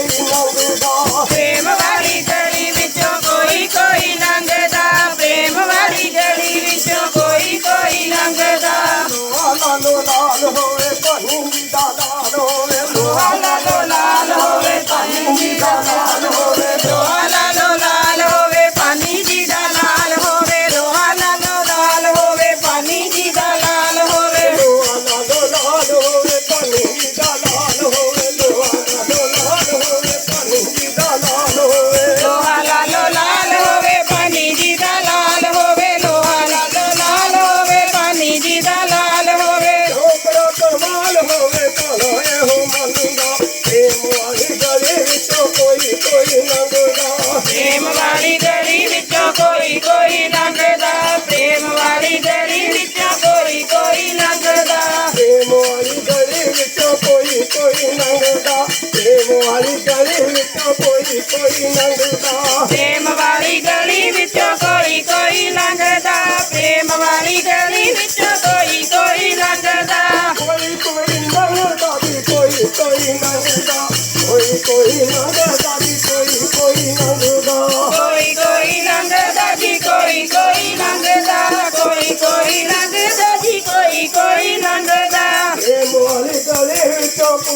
aí, final, Hey, my body,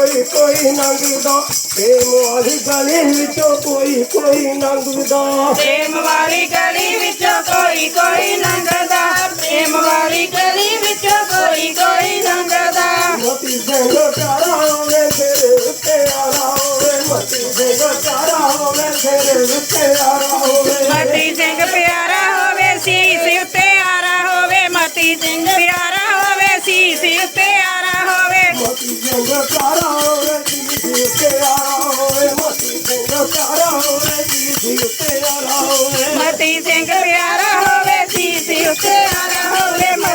ਕੋਈ ਕੋਈ ਲੰਘਦਾ ਪ੍ਰੇਮ ਵਾਲੀ ਗਲੀ ਵਿੱਚੋਂ ਕੋਈ ਕੋਈ ਲੰਘਦਾ ਪ੍ਰੇਮ ਵਾਲੀ ਗਲੀ ਵਿੱਚੋਂ ਕੋਈ ਕੋਈ ਲੰਘਦਾ ਪ੍ਰੇਮ ਵਾਲੀ ਗਲੀ ਵਿੱਚੋਂ ਕੋਈ ਕੋਈ ਲੰਘਦਾ ਮਤੀ ਸਿੰਘ ਪਿਆਰਾ ਹੋਵੇ ਤੇਰੇ ਉੱਤੇ ਆਰਾ ਹੋਵੇ। ਮਤੀ ਸਿੰਘ ਪਿਆਰਾ ਹੋਵੇ ਤੇਰੇ ਉੱਤੇ ਆਰਾ ਹੋਵੇ। ਮਤੀ ਸਿੰਘ ਪਿਆਰਾ ਹੋਵੇ ਸੀਸ ਉੱਤੇ ਆਰਾ ਹੋਵੇ। ਮਤੀ ਸਿੰਘ ਪਿਆਰਾ ਹੋਵੇ ਸੀਸ ਉੱਤੇ ਆਰਾ ਹੋਵੇ। ਮਤੀ ਸਿੰਘ ਪਿਆਰਾ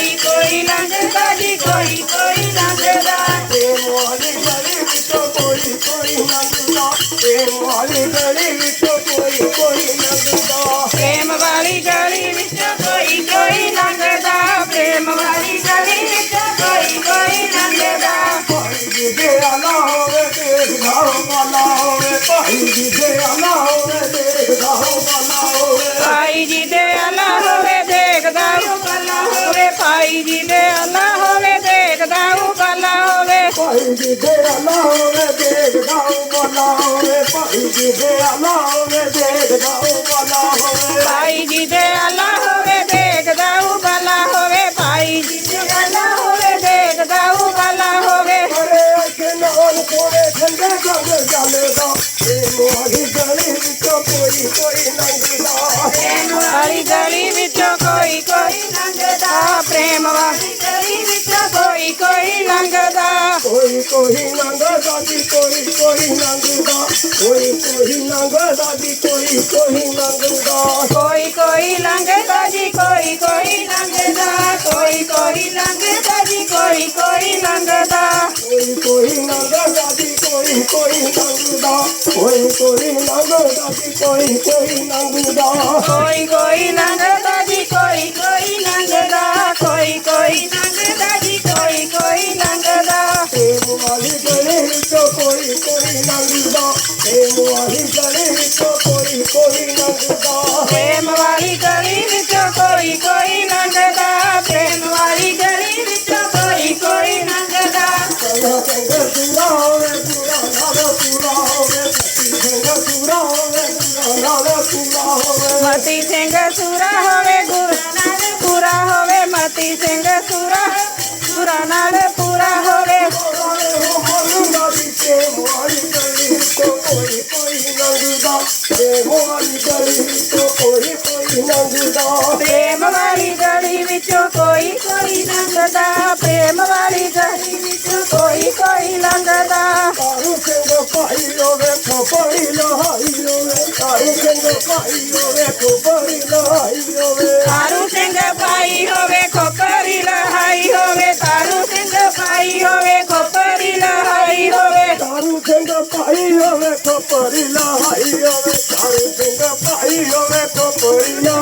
কই কই লাজ তালি কই কই কইরিতে আল্লাহ হবে দেখ দাও কালা হবে কইরিতে আল্লাহ হবে দেখ দাও কালা হবে কইরিতে আল্লাহ হবে দেখ দাও কালা হবে কইরিতে আল্লাহ হবে দেখ দাও কালা হবে কইরিতে আল্লাহ হবে দেখ দাও কালা হবে করে ঠান্ডা করে জালে দাও এ মোহি তো কই কই নাই। করি নাঙ্গ দাদি করি করি নাঙ্গুদা করি করি নাঙ্গ দাদি করি করি নাঙ্গুদা কই কই লাঙ্গ দাদি কই কই নাঙ্গুদা কই কই লাঙ্গ দাদি কই কই নাঙ্গুদা কই কই নাঙ্গ দাদি কই কই নাঙ্গুদা কই কই নাঙ্গ দাদি কই কই নাঙ্গুদা কই কই নাঙ্গ দাদি ਮਤੀ ਸਿੰਘ ਸੂਰਾ ਹੋਵੇ ਗੁਰਾਂ ਨਾਲ ਪੂਰਾ ਹੋਵੇ ਮਤੀ ਸਿੰਘ ਸੂਰਾ ਗੁਰਾਂ ਨਾਲ ਪੂਰਾ ਹੋਵੇ ਕੋਈ ਕੋਈ ਲੰਘਦਾ ਪ੍ਰੇਮ ਵਾਲੀ ਗਲੀ ਵਿੱਚੋਂ ਕੋਈ ਕੋਈ ਲੰਘਦਾ ਪ੍ਰੇਮ ਵਾਲੀ ਗਲੀ ਵਿੱਚੋਂ ਕੋਈ ਕੋਈ ਲੰਘਦਾ ਪ੍ਰੇਮ ਵਾਲੀ ਗਲੀ ਵਿੱਚੋਂ ਕੋਈ ਕੋਈ ਲੰਘਦਾ ਕਾਰੂ ਸਿੰਘ ਭਾਈ ਹੋਵੇ ਪਾਈ ਹੋਵੇ ਖੋਪਰੀ ਲਹਾਈ ਹੋਵੇ ਤਾਰੂ ਸਿੰਘ ਪਾਈ ਹੋਵੇ ਖੋਪਰੀ ਲਹਾਈ ਹੋਵੇ, ਤਾਰੂ ਸਿੰਘ ਪਾਈ ਹੋਵੇ ਖੋਪਰੀ ਲਹਾਈ ਹੋਵੇ। ਤਾਰੂ ਸਿੰਘ ਪਾਈ ਹੋਵੇ ਖੋਪਰੀ ਲਹਾਈ ਹੋਵੇ, ਤਾਰੂ ਸਿੰਘ ਪਾਈ ਹੋਵੇ ਖੋਪਰੀ ਲਹਾਈ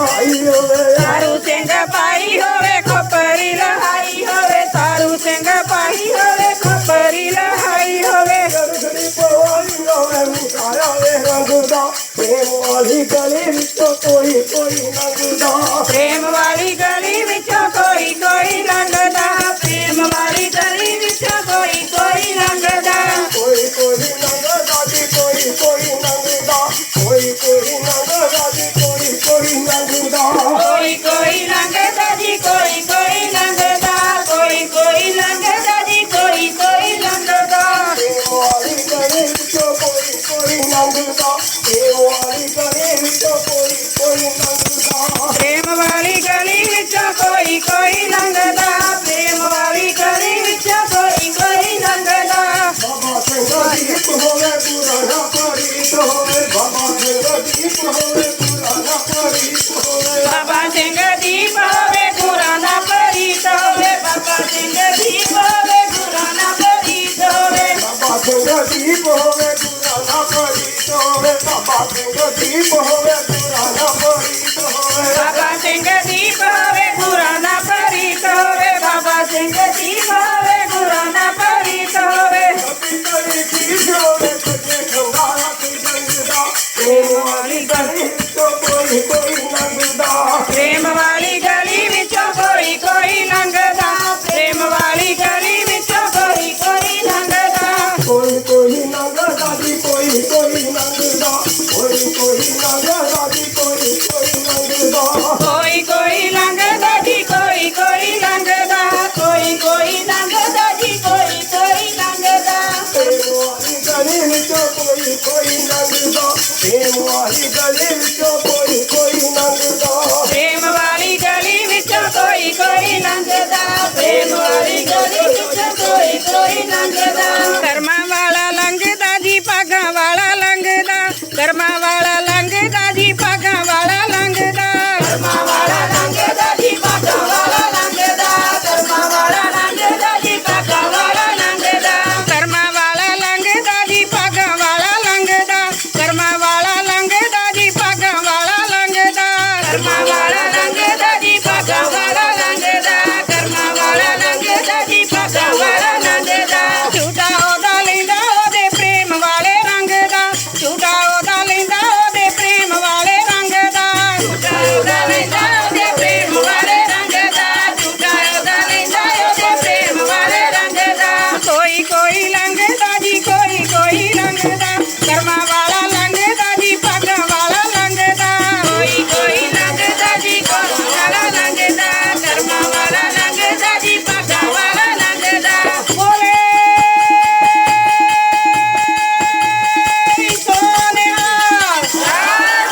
ಚಿತ್ತ ತೋರಿ ತೋರಿ ನಗುದ ಪ್ರೇಮವಾಗಿ I've been ਗਲੀ ਵਿੱਚੋਂ ਕੋਈ ਕੋਈ ਲੰਘਦਾ। ਪ੍ਰੇਮ ਵਾਲੀ ਗਲੀ ਵਿੱਚੋਂ ਕੋਈ ਕੋਈ ਲੰਘਦਾ। ਪ੍ਰੇਮ ਵਾਲੀ ਗਲੀ ਵਿੱਚੋਂ ਕੋਈ ਕੋਈ ਲੰਘਦਾ। ਪ੍ਰੇਮ ਵਾਲੀ ਗਲੀ ਵਿੱਚੋਂ ਕੋਈ ਕੋਈ ਲੰਘਦਾ। ਕਰਮਾਂ ਵਾਲਾ ਲੰਘਦਾ ਜੀ, ਭਾਗਾਂ ਵਾਲਾ ਲੰਘਦਾ। ਕਰਮਾਂ